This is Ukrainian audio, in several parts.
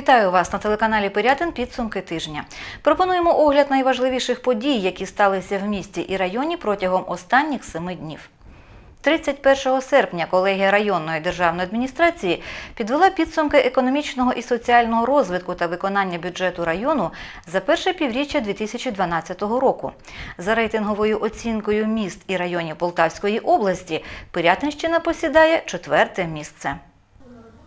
Вітаю вас на телеканалі Пирятин. Підсумки тижня. Пропонуємо огляд найважливіших подій, які сталися в місті і районі протягом останніх семи днів. 31 серпня колегія районної державної адміністрації підвела підсумки економічного і соціального розвитку та виконання бюджету району за перше півріччя 2012 року. За рейтинговою оцінкою міст і районів Полтавської області Пирятинщина посідає четверте місце.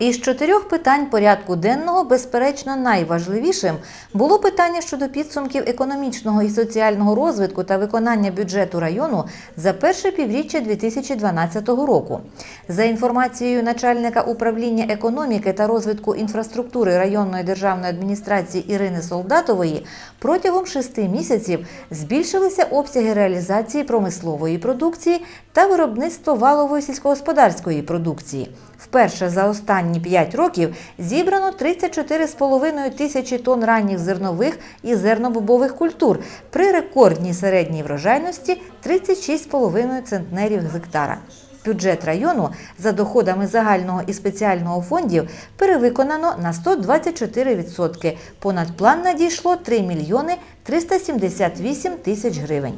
Із чотирьох питань порядку денного, безперечно, найважливішим було питання щодо підсумків економічного і соціального розвитку та виконання бюджету району за перше півріччя 2012 року. За інформацією начальника управління економіки та розвитку інфраструктури районної державної адміністрації Ірини Солдатової, протягом шести місяців збільшилися обсяги реалізації промислової продукції та виробництво валової сільськогосподарської продукції. Вперше за останні 5 років зібрано 34,5 тисячі тонн ранніх зернових і зернобобових культур при рекордній середній врожайності 36,5 центнерів з гектара. Бюджет району за доходами загального і спеціального фондів перевиконано на 124%. Понад план надійшло 3 мільйони 378 тисяч гривень.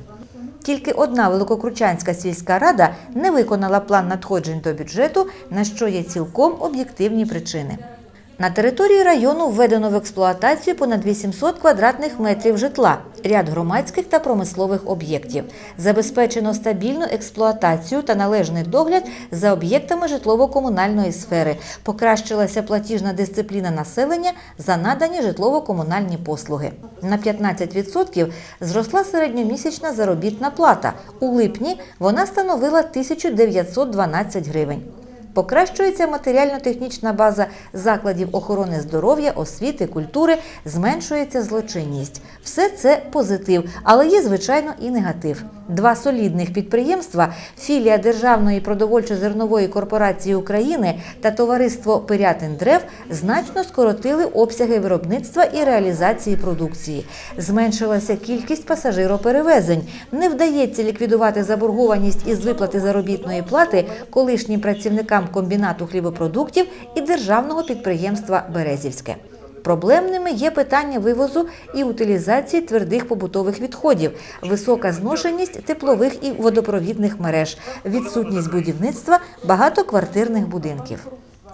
Тільки одна Великокручанська сільська рада не виконала план надходжень до бюджету, на що є цілком об'єктивні причини. На території району введено в експлуатацію понад 800 квадратних метрів житла, ряд громадських та промислових об'єктів. Забезпечено стабільну експлуатацію та належний догляд за об'єктами житлово-комунальної сфери. Покращилася платіжна дисципліна населення за надані житлово-комунальні послуги. На 15% зросла середньомісячна заробітна плата. У липні вона становила 1912 гривень. Покращується матеріально-технічна база закладів охорони здоров'я, освіти, культури, зменшується злочинність. Все це позитив, але є, звичайно, і негатив. Два солідних підприємства філія Державної продовольчо-зернової корпорації України та товариство Пирятин Древ значно скоротили обсяги виробництва і реалізації продукції. Зменшилася кількість пасажироперевезень. Не вдається ліквідувати заборгованість із виплати заробітної плати колишнім працівникам комбінату хлібопродуктів і державного підприємства Березівське. Проблемними є питання вивозу і утилізації твердих побутових відходів, висока зношеність теплових і водопровідних мереж, відсутність будівництва багатоквартирних будинків.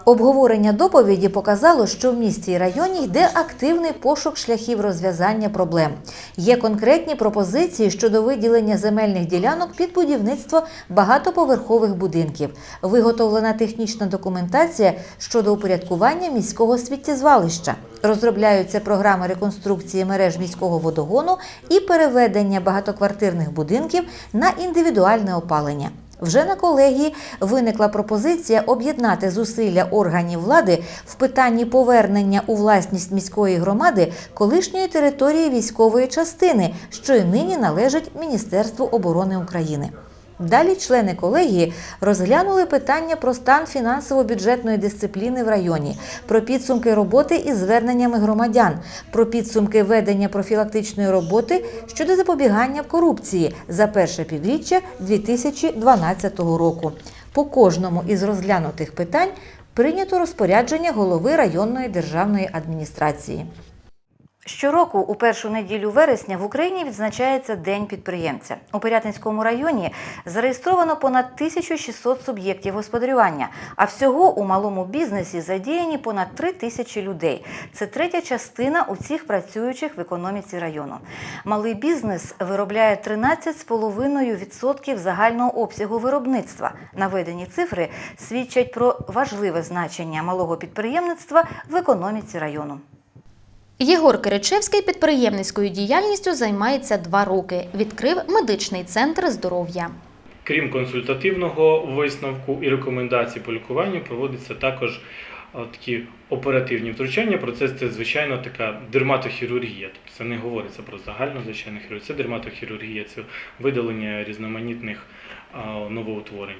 Обговорення доповіді показало, що в місті і районі йде активний пошук шляхів розв'язання проблем. Є конкретні пропозиції щодо виділення земельних ділянок під будівництво багатоповерхових будинків. Виготовлена технічна документація щодо упорядкування міського сміттєзвалища. Розробляються програми реконструкції мереж міського водогону і переведення багатоквартирних будинків на індивідуальне опалення. Вже на колегії виникла пропозиція об'єднати зусилля органів влади в питанні повернення у власність міської громади колишньої території військової частини, що й нині належить Міністерству оборони України. Далі члени колегії розглянули питання про стан фінансово-бюджетної дисципліни в районі, про підсумки роботи із зверненнями громадян, про підсумки ведення профілактичної роботи щодо запобігання корупції за перше півріччя 2012 року. По кожному із розглянутих питань прийнято розпорядження голови районної державної адміністрації. Щороку у першу неділю вересня в Україні відзначається День підприємця. У Пирятинському районі зареєстровано понад 1600 суб'єктів господарювання, а всього у малому бізнесі задіяні понад 3 тисячі людей. Це третя частина усіх працюючих в економіці району. Малий бізнес виробляє 13,5% загального обсягу виробництва. Наведені цифри свідчать про важливе значення малого підприємництва в економіці району. Єгор Киричевський підприємницькою діяльністю займається два роки. Відкрив медичний центр здоров'я. Крім консультативного висновку і рекомендацій по лікуванню, проводяться також такі оперативні втручання. Процес це звичайно така дерматохірургія. Тобто це не говориться про загальну звичайну хірургію. Це дерматохірургія, це видалення різноманітних новоутворень.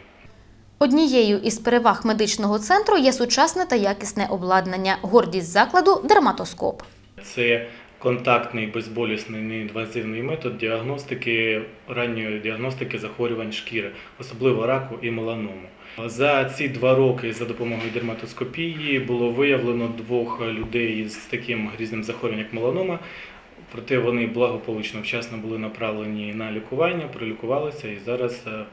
Однією із переваг медичного центру є сучасне та якісне обладнання. Гордість закладу дерматоскоп. Це контактний, безболісний, неінвазивний метод діагностики ранньої діагностики захворювань шкіри, особливо раку і меланому. За ці два роки за допомогою дерматоскопії було виявлено двох людей з таким грізним захворюванням, як меланома. Проте вони благополучно вчасно були направлені на лікування, пролікувалися і зараз е,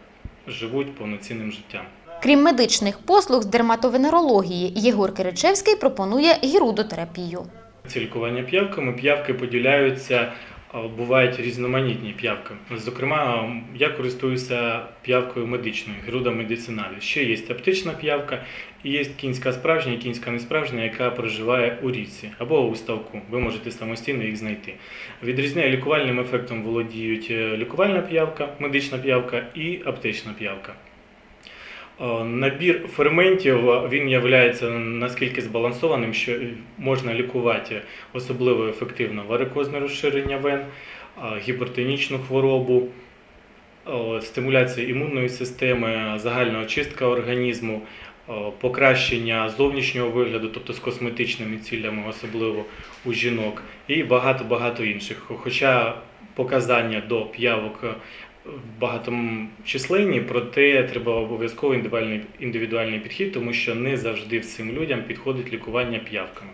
живуть повноцінним життям. Крім медичних послуг з дерматовенерології, Єгор Киричевський пропонує гірудотерапію. Це лікування п'явками. П'явки поділяються, бувають різноманітні п'явки. Зокрема, я користуюся п'явкою медичною, геруда медициналі. Ще є аптечна п'явка і є кінська справжня і кінська несправжня, яка проживає у річці або у ставку. Ви можете самостійно їх знайти. Відрізняє лікувальним ефектом володіють е, лікувальна п'явка, медична п'явка і аптечна п'явка. Е, Набір ферментів е, він є наскільки збалансованим, що можна лікувати особливо ефективно варикозне розширення вен, е, гіпертонічну хворобу, стимуляція імунної системи, загальна очистка організму, покращення зовнішнього вигляду, тобто з косметичними цілями, особливо у жінок, і багато-багато інших. Хоча показання до п'явок багаточисленні, проте треба обов'язково індивідуальний, індивідуальний підхід, тому що не завжди всім людям підходить лікування п'явками.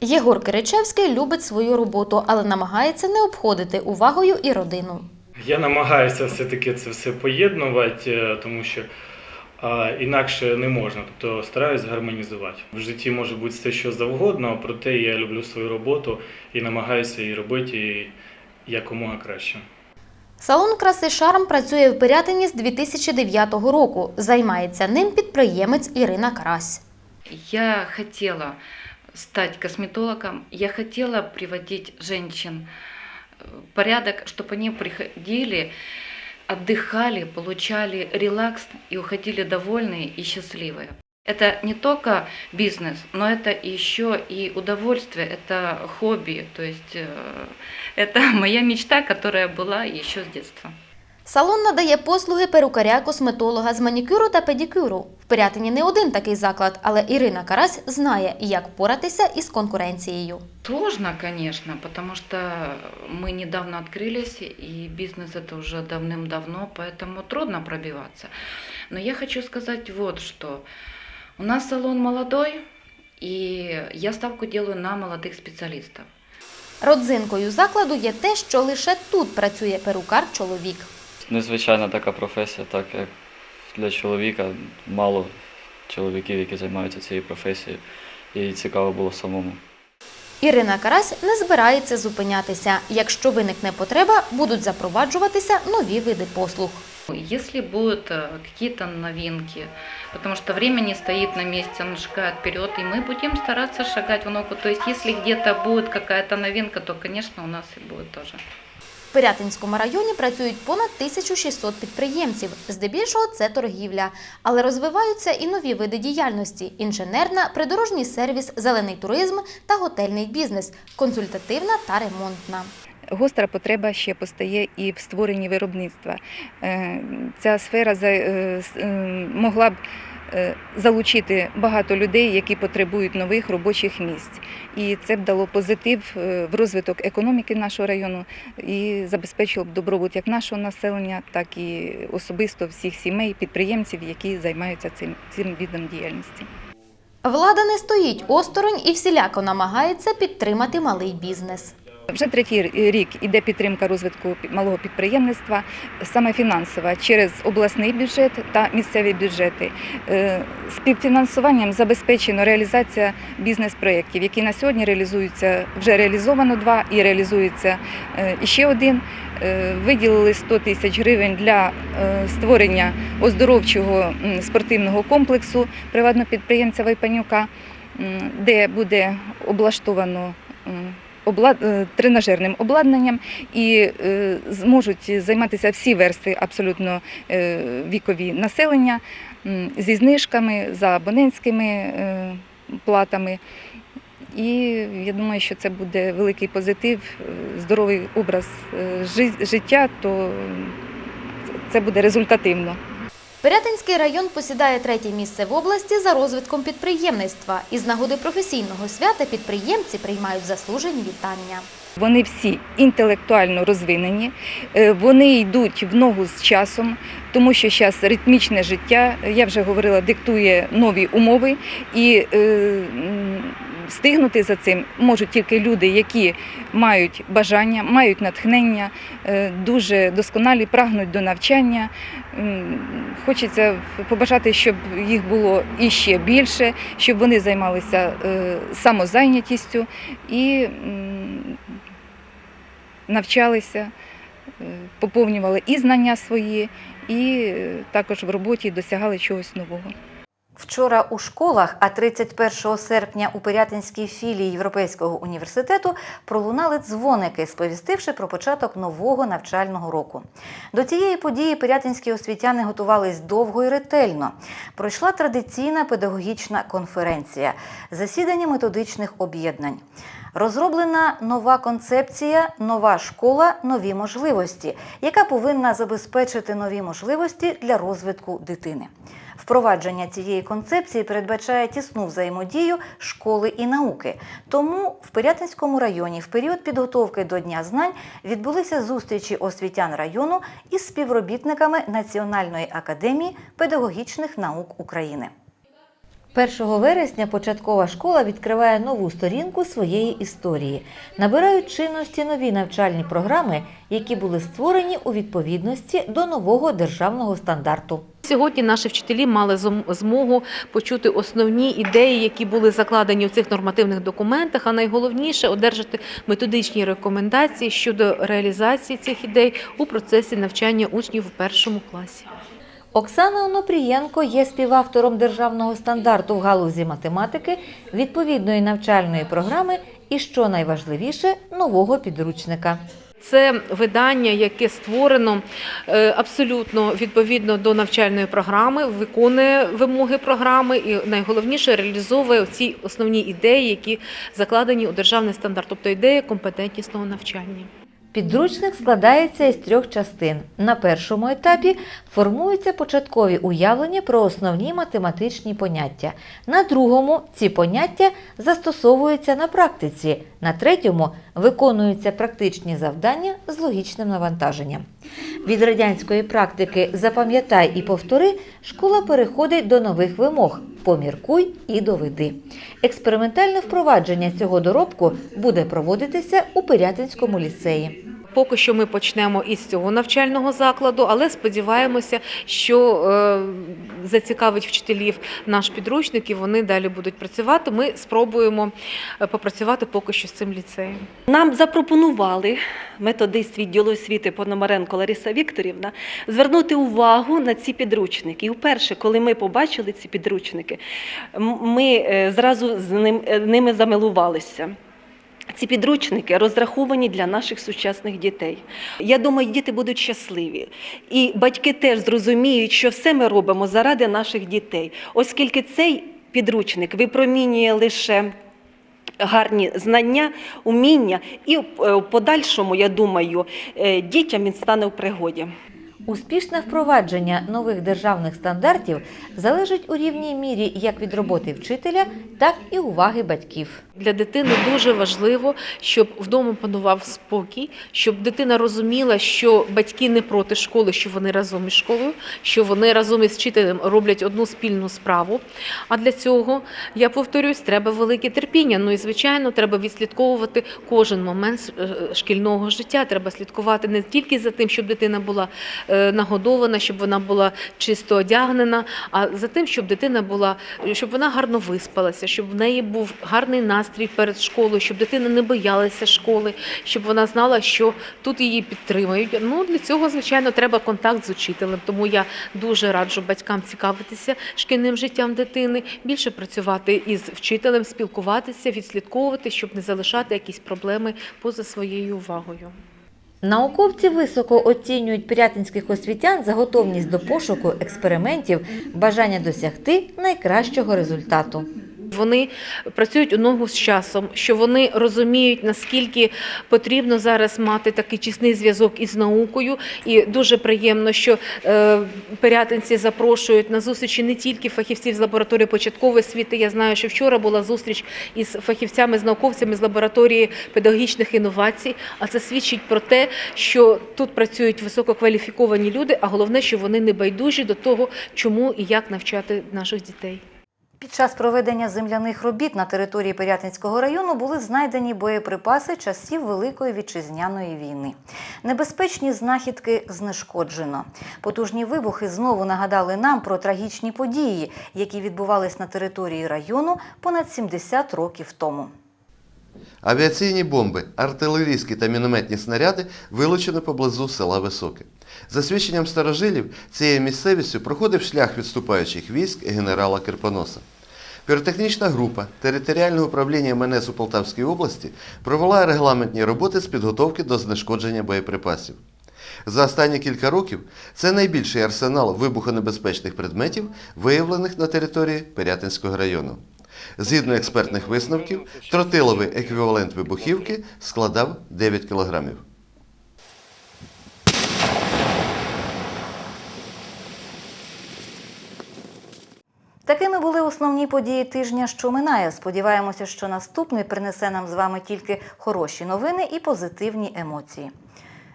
Єгор Киричевський любить свою роботу, але намагається не обходити увагою і родину. Я намагаюся все-таки це все поєднувати, е, тому що а, інакше не можна. Тобто стараюсь гармонізувати. В житті може бути все, що завгодно, проте я люблю свою роботу і намагаюся її робити якомога краще. Салон краси Шарм працює в Пирятині з 2009 року. Займається ним підприємець Ірина Карась. Я хотела стать косметологом, я хотела приводить женщин в порядок, чтобы они приходили, отдыхали, получали релакс и уходили довольные и счастливые. Это не только бизнес, но это еще и удовольствие, это хобби, то есть э, это моя мечта, которая была еще с детства. Салон надає послуги перукаря, косметолога з манікюру та педикюру. В Пирятині не один такий заклад, але Ірина Карась знає, як поратися із конкуренцією. Сложно, конечно, потому что мы недавно открылись, и бизнес это уже давным-давно, поэтому трудно пробиваться. Но я хочу сказать вот что. у нас салон молодой, и я ставку делаю на молодых специалистов. Родзинкою закладу є те, що лише тут працює перукар-чоловік. Незвичайна така професія, так як для чоловіка мало чоловіків, які займаються цією професією, і цікаво було самому. Ірина Карась не збирається зупинятися. Якщо виникне потреба, будуть запроваджуватися нові види послуг. Если будут э, какие-то новинки, потому что время не стоит на месте, оно шагает вперед, и мы будем стараться шагать в ногу. То есть, если где-то будет какая-то новинка, то, конечно, у нас и будет тоже. В Пирятинському районі працюють понад 1600 підприємців. Здебільшого це торгівля. Але розвиваються і нові види діяльності: інженерна, придорожній сервіс, зелений туризм та готельний бізнес, консультативна та ремонтна. Гостра потреба ще постає і в створенні виробництва. Е, Ця сфера е, е, могла б залучити багато людей, які потребують нових робочих місць. І це б дало позитив в розвиток економіки нашого району і забезпечило б добробут як нашого населення, так і особисто всіх сімей, підприємців, які займаються цим, цим видом діяльності. Влада не стоїть осторонь і всіляко намагається підтримати малий бізнес. Вже третій рік іде підтримка розвитку малого підприємництва, саме фінансова, через обласний бюджет та місцеві бюджети. Е, Співфінансуванням забезпечено реалізація бізнес-проєктів, які на сьогодні реалізуються, вже реалізовано два і реалізується е, іще один. Е, Виділили 100 тисяч гривень для створення оздоровчого спортивного комплексу приватного підприємця Вайпанюка, де буде облаштовано тренажерним обладнанням і е, зможуть займатися всі верстви абсолютно е, вікові населення зі знижками за абонентськими е, платами. І я думаю, що це буде великий позитив, е, здоровий образ е, життя, то це буде результативно. Пирятинський район посідає третє місце в області за розвитком підприємництва. Із нагоди професійного свята підприємці приймають заслужені вітання. Вони всі інтелектуально розвинені, е, вони йдуть в ногу з часом, тому що зараз ритмічне життя, я вже говорила, диктує нові умови, і е, встигнути за цим можуть тільки люди, які мають бажання, мають натхнення, е, дуже досконалі, прагнуть до навчання. Хочеться побажати, щоб їх було іще більше, щоб вони займалися е, самозайнятістю і навчалися, е, поповнювали і знання свої, і також в роботі досягали чогось нового. Вчора у школах, а 31 серпня у Пирятинській філії Європейського університету пролунали дзвоники, сповістивши про початок нового навчального року. До цієї події пирятинські освітяни готувались довго і ретельно. Пройшла традиційна педагогічна конференція, засідання методичних об'єднань. Розроблена нова концепція, нова школа, нові можливості, яка повинна забезпечити нові можливості для розвитку дитини. Впровадження цієї концепції передбачає тісну взаємодію школи і науки. Тому в Пирятинському районі в період підготовки до Дня знань відбулися зустрічі освітян району із співробітниками Національної академії педагогічних наук України. 1 вересня початкова школа відкриває нову сторінку своєї історії. Набирають чинності нові навчальні програми, які були створені у відповідності до нового державного стандарту. Сьогодні наші вчителі мали змогу почути основні ідеї, які були закладені в цих нормативних документах, а найголовніше одержати методичні рекомендації щодо реалізації цих ідей у процесі навчання учнів у першому класі. Оксана Онопрієнко є співавтором державного стандарту в галузі математики, відповідної навчальної програми і, що найважливіше, нового підручника. Це видання, яке створено е, абсолютно відповідно до навчальної програми, виконує вимоги програми і найголовніше реалізовує ці основні ідеї, які закладені у державний стандарт, тобто ідеї компетентнісного навчання. Підручник складається із трьох частин. На першому етапі формуються початкові уявлення про основні математичні поняття. На другому ці поняття застосовуються на практиці. На третьому виконуються практичні завдання з логічним навантаженням. Від радянської практики запам'ятай і повтори школа переходить до нових вимог поміркуй і доведи. Експериментальне впровадження цього доробку буде проводитися у Пирятинському ліцеї. Поки що ми почнемо із цього навчального закладу, але сподіваємося, що е, зацікавить вчителів наш підручник і вони далі будуть працювати. Ми спробуємо е, попрацювати поки що з цим ліцеєм. Нам запропонували методист відділу освіти Пономаренко Лариса Вікторівна звернути увагу на ці підручники. І вперше, коли ми побачили ці підручники, ми е, зразу з ним, ними замилувалися. Ці підручники розраховані для наших сучасних дітей. Я думаю, діти будуть щасливі. І батьки теж зрозуміють, що все ми робимо заради наших дітей, оскільки цей підручник випромінює лише гарні знання, уміння, і е, в подальшому, я думаю, е, дітям він стане в пригоді. Успішне впровадження нових державних стандартів залежить у рівній мірі як від роботи вчителя, так і уваги батьків. Для дитини дуже важливо, щоб вдома панував спокій, щоб дитина розуміла, що батьки не проти школи, що вони разом із школою, що вони разом із вчителем роблять одну спільну справу. А для цього, я повторюсь, треба велике терпіння. Ну і звичайно, треба відслідковувати кожен момент е, шкільного життя. Треба слідкувати не тільки за тим, щоб дитина була е, нагодована, щоб вона була чисто одягнена, а за тим, щоб дитина була, щоб вона гарно виспалася, щоб в неї був гарний настрій перед школою, щоб дитина не боялася школи, щоб вона знала, що тут її підтримають. Ну для цього, звичайно, треба контакт з учителем. Тому я дуже раджу батькам цікавитися шкільним життям дитини, більше працювати із вчителем, спілкуватися, відслідковувати, щоб не залишати якісь проблеми поза своєю увагою. Науковці високо оцінюють пирятинських освітян за готовність до пошуку експериментів, бажання досягти найкращого результату. Вони працюють у ногу з часом, що вони розуміють, наскільки потрібно зараз мати такий тісний зв'язок із наукою. І дуже приємно, що е, пирятинці запрошують на зустрічі не тільки фахівців з лабораторії початкової освіти. Я знаю, що вчора була зустріч із фахівцями, з науковцями з лабораторії педагогічних інновацій. А це свідчить про те, що тут працюють висококваліфіковані люди, а головне, що вони не байдужі до того, чому і як навчати наших дітей. Під час проведення земляних робіт на території Пирятинського району були знайдені боєприпаси часів Великої вітчизняної війни. Небезпечні знахідки знешкоджено. Потужні вибухи знову нагадали нам про трагічні події, які відбувались на території району понад 70 років тому. Авіаційні бомби, артилерійські та мінометні снаряди вилучено поблизу села Високе. За свідченням старожилів, цією місцевістю проходив шлях відступаючих військ генерала Кирпоноса. Піротехнічна група територіального управління МНС у Полтавській області провела регламентні роботи з підготовки до знешкодження боєприпасів. За останні кілька років це найбільший арсенал вибухонебезпечних предметів, виявлених на території Пирятинського району. Згідно експертних висновків, тротиловий еквівалент вибухівки складав 9 кілограмів. Такими були основні події тижня, що минає. Сподіваємося, що наступний принесе нам з вами тільки хороші новини і позитивні емоції.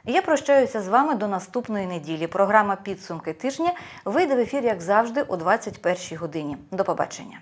Я прощаюся з вами до наступної неділі. Програма Підсумки тижня вийде в ефір, як завжди, о 21 годині. До побачення.